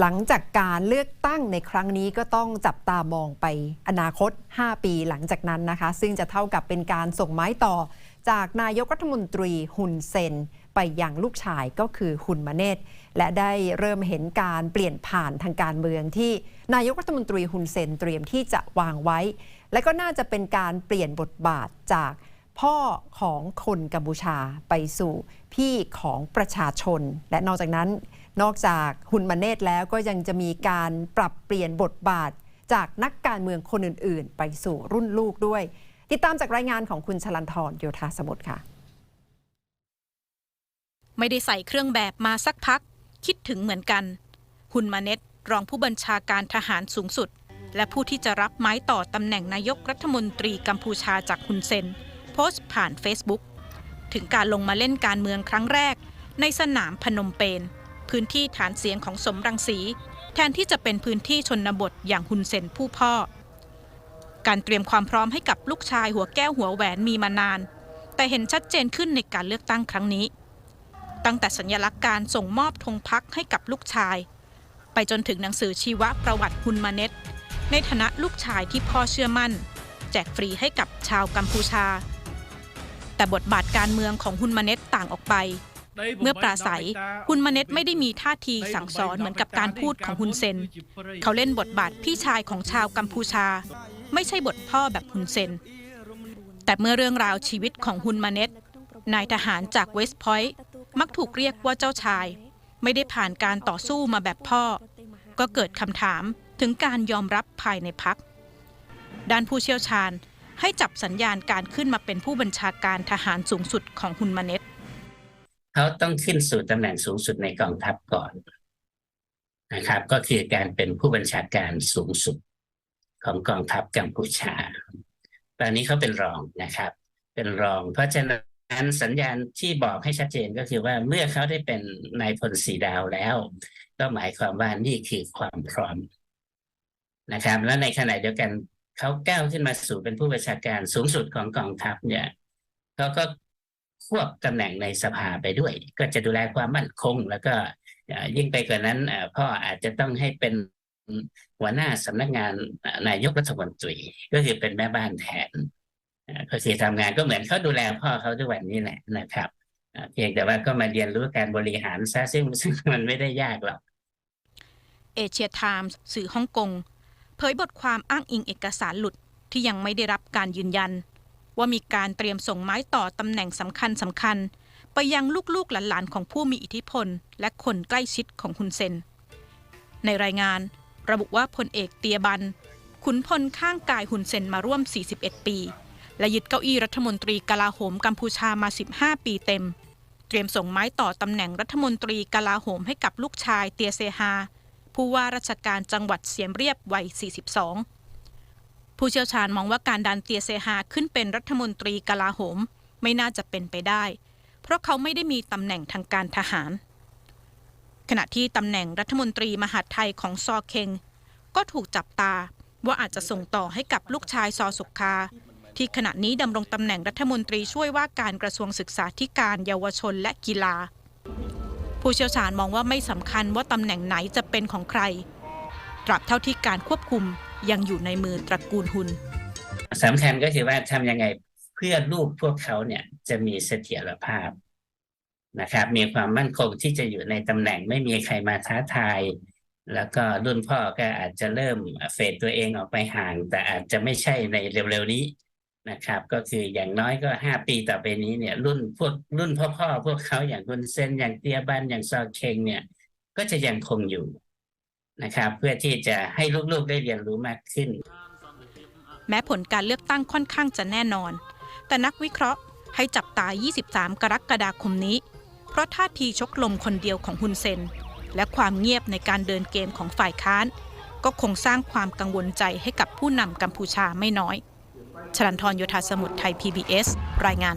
หลังจากการเลือกตั้งในครั้งนี้ก็ต้องจับตามองไปอนาคต 5 ปีหลังจากนั้นนะคะ ซึ่งจะเท่ากับเป็นการส่งไม้ต่อ จากนายกรัฐมนตรีฮุนเซน ไปยังลูกชายก็คือฮุนมาเนตและได้เริ่มเห็นการเปลี่ยนผ่านทางการเมืองที่นายกรัฐมนตรีฮุนเซนเตรียมที่จะวางไว้ และก็น่าจะเป็นการเปลี่ยนบทบาทจากพ่อของคนกัมพูชาไปสู่พี่ของประชาชน และนอกจากนั้น นอกจากฮุนมาเนตแล้วก็ยังจะมีการปรับเปลี่ยนบทบาท จากนักการเมืองคนอื่น ๆ ไปสู่รุ่นลูกด้วย ติดตามจากรายงานของคุณชลันทรโยธาสมุทรค่ะ ไม่ได้ใส่เครื่องแบบมาสักพัก คิดถึงเหมือนกันฮุนมาเนตรองผู้บัญชาการทหารสูงสุด และผู้ที่จะรับไม้ต่อตำแหน่งนายกรัฐมนตรีกัมพูชาจากฮุนเซน โพสต์ผ่าน Facebook ถึงการลงมาเล่นการเมืองครั้งแรก ในสนามพนมเปญ พื้นที่ฐานเสียงของสมรังสี แทนที่จะเป็นพื้นที่ชนบทอย่างฮุนเซนผู้พ่อ การเตรียมความพร้อมให้กับลูกชายหัวแก้วหัวแหวนมีมานาน แต่เห็นชัดเจนขึ้นในการเลือกตั้งครั้งนี้ ตั้งแต่สัญลักษณ์การส่งมอบธงพักให้กับลูกชาย ไปจนถึงหนังสือชีวประวัติฮุนมาเน็ต ในฐานะลูกชายที่พ่อเชื่อมั่น แจกฟรีให้กับชาวกัมพูชา แต่บทบาทการเมืองของฮุนมาเน็ตต่างออกไป เมื่อปราศัยฮุนมาเน็ตไม่ได้มีท่าทีสั่งสอนเหมือนกับการพูดของฮุนเซน เขาเล่นบทบาทพี่ชายของชาวกัมพูชา ไม่ใช่บทพ่อแบบฮุนเซน แต่เมื่อเรื่องราวชีวิตของฮุนมาเน็ตนายทหารจากเวสต์พอยต์มักถูกเรียกว่าเจ้าชาย ไม่ได้ผ่านการต่อสู้มาแบบพ่อ ก็เกิดคำถามถึงการยอมรับภายในพัก ด้านผู้เชี่ยวชาญให้จับสัญญาณการขึ้นมาเป็นผู้บัญชาการทหารสูงสุดของฮุนมาเน็ต เขาต้องขึ้นสู่ตำแหน่งสูงสุดในกองทัพก่อนนะครับ ก็คือการเป็นผู้บัญชาการสูงสุดของกองทัพกัมพูชา ตอนนี้เขาเป็นรองนะครับ เป็นรอง เพราะฉะนั้นสัญญาณที่บอกให้ชัดเจนก็คือว่าเมื่อเขาได้เป็นนายพลสีดาวแล้ว ก็หมายความว่านี่คือความพร้อมนะครับ และในขณะเดียวกันเขาก้าวขึ้นมาสู่เป็นผู้บัญชาการสูงสุดของกองทัพเนี่ยเขาก็ ควบตำแหน่งในสภาไปด้วย ก็จะดูแลความมั่นคง แล้วก็ยิ่งไปกว่านั้นพ่ออาจจะต้องให้เป็นหัวหน้าสำนักงานนายกรัฐมนตรี ก็คือเป็นแม่บ้านแทนก็คือทำงานก็เหมือนเขาดูแลพ่อเขาทุกวันนี้แหละนะครับเพียงแต่ว่าก็มาเรียนรู้การบริหารซะซึ่งซึ่งมันไม่ได้ยากหรอกเอเชียไทมส์สื่อฮ่องกงเผยบทความอ้างอิงเอกสารหลุดที่ยังไม่ได้รับการยืนยัน ว่ามีการเตรียมส่งไม้ต่อตำแหน่งสำคัญสำคัญ ไปยังลูกๆหลานๆของผู้มีอิทธิพล และคนใกล้ชิดของคุณเซน ในรายงานระบุว่าพลเอกเตียบัน ขุนพลข้างกายหุนเซนมาร่วม 41 ปี และยึดเก้าอี้รัฐมนตรีกลาโหมกัมพูชามา 15 ปีเต็ม เตรียมส่งไม้ต่อตำแหน่งรัฐมนตรีกลาโหมให้กับลูกชายเตียเซฮาผู้ว่าราชการจังหวัดเสียมเรียบวัย 42 ผู้เชี่ยวชาญมองว่าการดันเตียเซฮาขึ้นเป็นรัฐมนตรีกลาโหม ไม่น่าจะเป็นไปได้ เพราะเขาไม่ได้มีตำแหน่งทางการทหาร ขณะที่ตำแหน่งรัฐมนตรีมหาดไทยของซอเคงก็ถูกจับตาว่าอาจจะส่งต่อให้กับลูกชายซอสุขคาที่ขณะนี้ดำรงตำแหน่งรัฐมนตรีช่วยว่าการกระทรวงศึกษาธิการเยาวชนและกีฬา ผู้เชี่ยวชาญมองว่าไม่สำคัญว่าตำแหน่งไหนจะเป็นของใคร ตราบเท่าที่การควบคุม ยังอยู่ในมือตระกูลหุนสำคัญก็คือว่าทำยังไงเพื่อลูกพวกเขาเนี่ยจะมีเสถียรภาพนะครับ มีความมั่นคงที่จะอยู่ในตำแหน่งไม่มีใครมาท้าทาย แล้วก็รุ่นพ่อก็อาจจะเริ่มเฟดตัวเองออกไปห่าง แต่อาจจะไม่ใช่ในเร็วๆนี้นะครับ ก็คืออย่างน้อยก็ห้าปีต่อไปนี้เนี่ย รุ่นพวกรุ่นพ่อๆพวกเขาอย่างคุณเซนอย่างเตียบันอย่างซอเคงเนี่ย ก็จะยังคงอยู่ นะครับ เพื่อที่จะให้ลูกๆได้เรียนรู้มากขึ้น แม้ผลการเลือกตั้งค่อนข้างจะแน่นอน แต่นักวิเคราะห์ให้จับตา 23 กรกฎาคมนี้ เพราะท่าทีชกลมคนเดียวของฮุนเซน และความเงียบในการเดินเกมของฝ่ายค้าน ก็คงสร้างความกังวลใจให้กับผู้นำกัมพูชาไม่น้อยชลันทรโยธาสมุทรไทย PBS รายงาน